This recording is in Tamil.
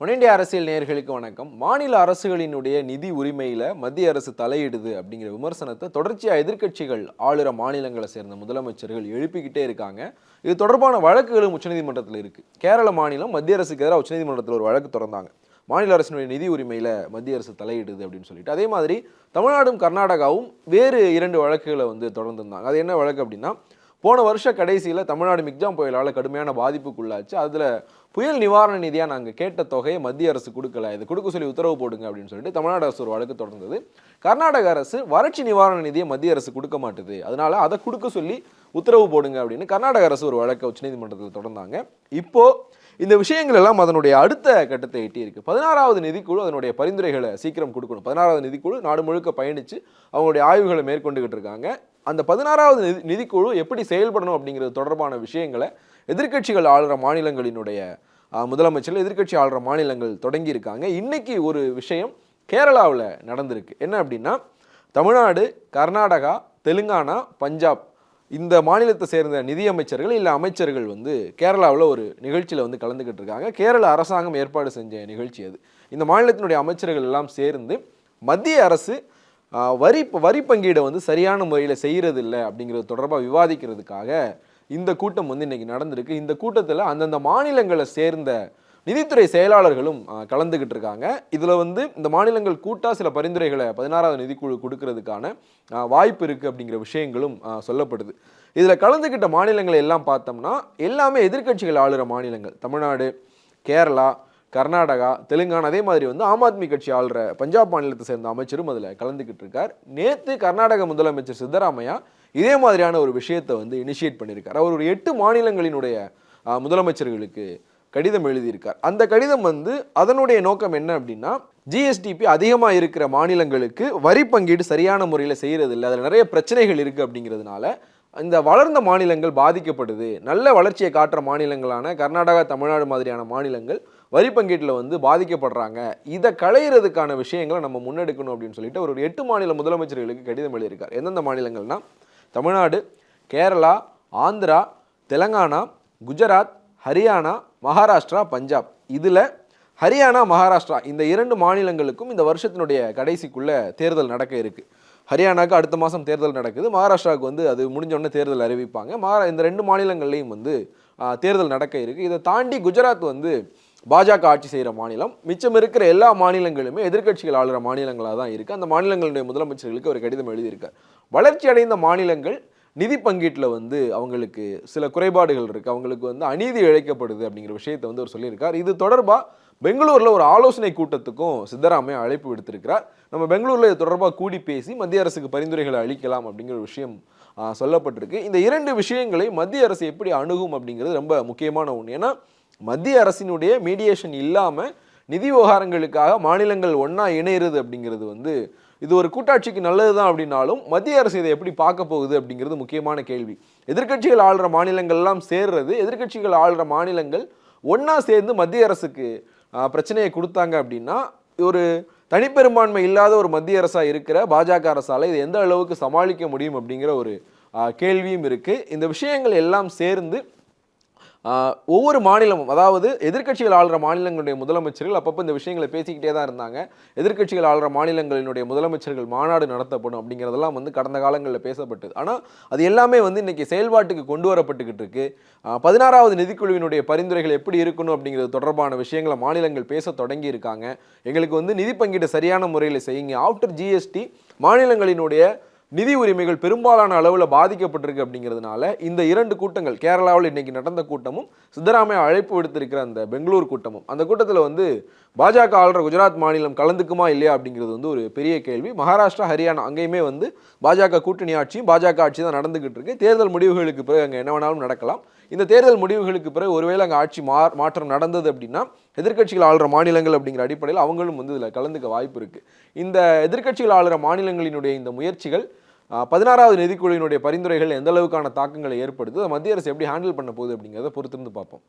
ஒன் அரசியல் நேர்களுக்கு வணக்கம். மாநில அரசுகளினுடைய நிதி உரிமையில் மத்திய அரசு தலையிடுது அப்படிங்கிற விமர்சனத்தை தொடர்ச்சியாக எதிர்க்கட்சிகள் ஆளுற மாநிலங்களை சேர்ந்த முதலமைச்சர்கள் எழுப்பிக்கிட்டே இருக்காங்க. இது தொடர்பான வழக்குகளும் உச்சநீதிமன்றத்தில் இருக்குது கேரள மாநிலம் மத்திய அரசுக்கு எதிராக உச்சநீதிமன்றத்தில் ஒரு வழக்கு திறந்தாங்க மாநில அரசினுடைய நிதி உரிமையில் மத்திய அரசு தலையிடுது அப்படின்னு சொல்லிட்டு. அதே மாதிரி தமிழ்நாடும் கர்நாடகாவும் வேறு இரண்டு வழக்குகளை வந்து தொடர்ந்துருந்தாங்க. அது என்ன வழக்கு அப்படின்னா போன வருஷ கடைசியில் தமிழ்நாடு மிக்ஜாம் புயலால் கடுமையான பாதிப்புக்குள்ளாச்சு. அதில் புயல் நிவாரண நிதியாக நாங்கள் கேட்ட தொகையை மத்திய அரசு கொடுக்கல. இது கொடுக்க சொல்லி உத்தரவு போடுங்க அப்படின்னு சொல்லிட்டு தமிழ்நாடு அரசு ஒரு வழக்கு தொடர்ந்தது. கர்நாடக அரசு வறட்சி நிவாரண நிதியை மத்திய அரசு கொடுக்க மாட்டுது. அதனால அதை கொடுக்க சொல்லி உத்தரவு போடுங்க அப்படின்னு கர்நாடக அரசு ஒரு வழக்கை உச்சநீதிமன்றத்தில் தொடர்ந்தாங்க. இப்போது இந்த விஷயங்கள் எல்லாம் அதனுடைய அடுத்த கட்டத்தை எட்டியிருக்கு. பதினாறாவது நிதிக்குழு அதனுடைய பரிந்துரைகளை சீக்கிரம் கொடுக்கணும். பதினாறாவது நிதிக்குழு நாடு முழுக்க பயணித்து அவங்களுடைய ஆய்வுகளை மேற்கொண்டுகிட்டு இருக்காங்க. அந்த பதினாறாவது நிதி நிதிக்குழு எப்படி செயல்படணும் அப்படிங்கிறது தொடர்பான விஷயங்களை எதிர்க்கட்சிகள் ஆளுற மாநிலங்களினுடைய முதலமைச்சர்கள் எதிர்க்கட்சி ஆளுற மாநிலங்கள் தொடங்கியிருக்காங்க. இன்றைக்கி இன்னைக்கு ஒரு விஷயம் கேரளாவில் நடந்திருக்கு. என்ன அப்படின்னா தமிழ்நாடு கர்நாடகா தெலுங்கானா பஞ்சாப் இந்த மாநிலத்தை சேர்ந்த நிதியமைச்சர்கள் இல்லை அமைச்சர்கள் வந்து கேரளாவில் ஒரு நிகழ்ச்சியில் வந்து கலந்துக்கிட்டு இருக்காங்க. கேரள அரசாங்கம் ஏற்பாடு செஞ்ச நிகழ்ச்சி அது. இந்த மாநிலத்தினுடைய அமைச்சர்கள் எல்லாம் சேர்ந்து மத்திய அரசு வரி வரி பங்கீடை வந்து சரியான முறையில் செய்கிறது இல்லை அப்படிங்கிறது தொடர்பாக விவாதிக்கிறதுக்காக இந்த கூட்டம் வந்து இன்றைக்கி நடந்திருக்கு. இந்த கூட்டத்தில் அந்தந்த மாநிலங்களை சேர்ந்த நிதித்துறை செயலாளர்களும் கலந்துக்கிட்டு இருக்காங்க. இதில் வந்து இந்த மாநிலங்கள் கூட்டாக சில பரிந்துரைகளை பதினாறாவது நிதிக்குழு கொடுக்கறதுக்கான வாய்ப்பு இருக்குது அப்படிங்கிற விஷயங்களும் சொல்லப்படுது. இதில் கலந்துக்கிட்ட மாநிலங்களை எல்லாம் பார்த்தோம்னா எல்லாமே எதிர்க்கட்சிகள் ஆளுற மாநிலங்கள். தமிழ்நாடு கேரளா கர்நாடகா தெலுங்கானா அதே மாதிரி வந்து ஆம் ஆத்மி கட்சி ஆளுற பஞ்சாப் மாநிலத்தை சேர்ந்த அமைச்சரும் அதில் கலந்துக்கிட்டு இருக்கார். நேற்று கர்நாடக முதலமைச்சர் சித்தராமையா இதே மாதிரியான ஒரு விஷயத்தை வந்து இனிஷியேட் பண்ணியிருக்கார். அவர் ஒரு எட்டு மாநிலங்களினுடைய முதலமைச்சர்களுக்கு கடிதம் எழுதியிருக்கார். அந்த கடிதம் வந்து அதனுடைய நோக்கம் என்ன அப்படின்னா ஜிஎஸ்டிபி அதிகமாக இருக்கிற மாநிலங்களுக்கு வரி பங்கீடு சரியான முறையில் செய்கிறது இல்லை அதில் நிறைய பிரச்சனைகள் இருக்குது அப்படிங்கிறதுனால இந்த வளர்ந்த மாநிலங்கள் பாதிக்கப்படுது. நல்ல வளர்ச்சியை காட்டுற மாநிலங்களான கர்நாடகா தமிழ்நாடு மாதிரியான மாநிலங்கள் வரி பங்கீட்டில் வந்து பாதிக்கப்படுறாங்க. இதை களையிறதுக்கான விஷயங்களை நம்ம முன்னெடுக்கணும் அப்படின்னு சொல்லிட்டு ஒரு எட்டு மாநில முதலமைச்சர்களுக்கு கடிதம் எழுதியிருக்கார். எந்தெந்த மாநிலங்கள்னா தமிழ்நாடு கேரளா ஆந்திரா தெலங்கானா குஜராத் ஹரியானா மகாராஷ்டிரா பஞ்சாப். இதில் ஹரியானா மகாராஷ்டிரா இந்த இரண்டு மாநிலங்களுக்கும் இந்த வருஷத்தினுடைய கடைசிக்குள்ளே தேர்தல் நடக்க இருக்கு. ஹரியானாக்கு அடுத்த மாதம் தேர்தல் நடக்குது. மகாராஷ்டிராவுக்கு வந்து அது முடிஞ்சோடனே தேர்தல் அறிவிப்பாங்க. மகாரா இந்த ரெண்டு மாநிலங்கள்லையும் வந்து தேர்தல் நடக்க இருக்குது இதை தாண்டி குஜராத் வந்து பாஜக ஆட்சி செய்கிற மாநிலம். மிச்சம் இருக்கிற எல்லா மாநிலங்களுமே எதிர்க்கட்சிகள் ஆளுகிற மாநிலங்களாக தான் இருக்குது அந்த மாநிலங்களுடைய முதலமைச்சர்களுக்கு ஒரு கடிதம் எழுதியிருக்கார். வளர்ச்சி அடைந்த மாநிலங்கள் நிதி பங்கீட்டில் வந்து அவங்களுக்கு சில குறைபாடுகள் இருக்குது அவங்களுக்கு வந்து அநீதி இழைக்கப்படுது அப்படிங்கிற விஷயத்தை வந்து அவர் சொல்லியிருக்கார். இது தொடர்பாக பெங்களூரில் ஒரு ஆலோசனை கூட்டத்துக்கும் சித்தராமையா அழைப்பு விடுத்திருக்கிறார். நம்ம பெங்களூரில் இது தொடர்பாக கூடி பேசி மத்திய அரசுக்கு பரிந்துரைகளை அளிக்கலாம் அப்படிங்கிற ஒரு விஷயம் சொல்லப்பட்டிருக்கு. இந்த இரண்டு விஷயங்களை மத்திய அரசு எப்படி அணுகும் அப்படிங்கிறது ரொம்ப முக்கியமான ஒன்று ஏன்னா மத்திய அரசினுடைய மீடியேஷன் இல்லாமல் நிதி விவகாரங்களுக்காக மாநிலங்கள் ஒன்றா இணையிறது அப்படிங்கிறது வந்து இது ஒரு கூட்டாட்சிக்கு நல்லது தான் அப்படின்னாலும் மத்திய அரசு இதை எப்படி பார்க்க போகுது அப்படிங்கிறது முக்கியமான கேள்வி. எதிர்க்கட்சிகள் ஆளுற மாநிலங்கள்லாம் சேர்றது எதிர்க்கட்சிகள் ஆளுற மாநிலங்கள் ஒன்றா சேர்ந்து மத்திய அரசுக்கு பிரச்சனையை கொடுத்தாங்க அப்படின்னா ஒரு தனிப்பெரும்பான்மை இல்லாத ஒரு மத்திய அரசாக இருக்கிற பாஜக அரசால் இது எந்த அளவுக்கு சமாளிக்க முடியும் அப்படிங்கிற ஒரு கேள்வியும் இருக்குது இந்த விஷயங்கள் எல்லாம் சேர்ந்து ஒவ்வொரு மாநிலமும் அதாவது எதிர்க்கட்சிகள் ஆளுற மாநிலங்களுடைய முதலமைச்சர்கள் அப்பப்போ இந்த விஷயங்களை பேசிக்கிட்டே தான் இருந்தாங்க. எதிர்க்கட்சிகள் ஆளுற மாநிலங்களினுடைய முதலமைச்சர்கள் மாநாடு நடத்தப்படும் அப்படிங்கிறதெல்லாம் வந்து கடந்த காலங்களில் பேசப்பட்டது. ஆனால் அது எல்லாமே வந்து இன்னைக்கு செயல்பாட்டுக்கு கொண்டு வரப்பட்டுக்கிட்டு இருக்கு. பதினாறாவது நிதிக்குழுவினுடைய பரிந்துரைகள் எப்படி இருக்கணும் அப்படிங்கிறது தொடர்பான விஷயங்களை மாநிலங்கள் பேச தொடங்கி இருக்காங்க. எங்களுக்கு வந்து நிதி பங்கீடு சரியான முறையில் செய்யுங்க. ஆஃப்டர் ஜிஎஸ்டி மாநிலங்களினுடைய நிதி உரிமைகள் பெரும்பாலான அளவில் பாதிக்கப்பட்டிருக்கு அப்படிங்கிறதுனால இந்த இரண்டு கூட்டங்கள் கேரளாவில் இன்னைக்கு நடந்த கூட்டமும் சித்தராமையா அழைப்பு விடுத்திருக்கிற அந்த பெங்களூர் கூட்டமும் அந்த கூட்டத்தில் வந்து பாஜக ஆளுற குஜராத் மாநிலம் கலந்துக்குமா இல்லையா அப்படிங்கிறது வந்து ஒரு பெரிய கேள்வி. மகாராஷ்டிரா ஹரியானா அங்கேயுமே வந்து பாஜக கூட்டணி ஆட்சியும் பாஜக ஆட்சி தான் நடந்துகிட்டு இருக்கு. தேர்தல் முடிவுகளுக்கு பிறகு அங்கே என்ன வேணாலும் நடக்கலாம். இந்த தேர்தல் முடிவுகளுக்கு பிறகு ஒருவேளை அங்கே ஆட்சி மா மாற்றம் நடந்தது அப்படின்னா எதிர்க்கட்சிகள் ஆளுற மாநிலங்கள் அப்படிங்கிற அடிப்படையில் அவங்களும் வந்து இதில் கலந்துக்க வாய்ப்பு இருக்குது இந்த எதிர்க்கட்சிகள் ஆளுற மாநிலங்களினுடைய இந்த முயற்சிகள் பதினாறாவது நிதிக்குழுவினுடைய பரிந்துரைகள் எந்த அளவுக்கான தாக்கங்களை ஏற்படுது அதை மத்திய அரசு எப்படி ஹேண்டில் பண்ண போகுது அப்படிங்கிறத பொறுத்திருந்து பார்ப்போம்.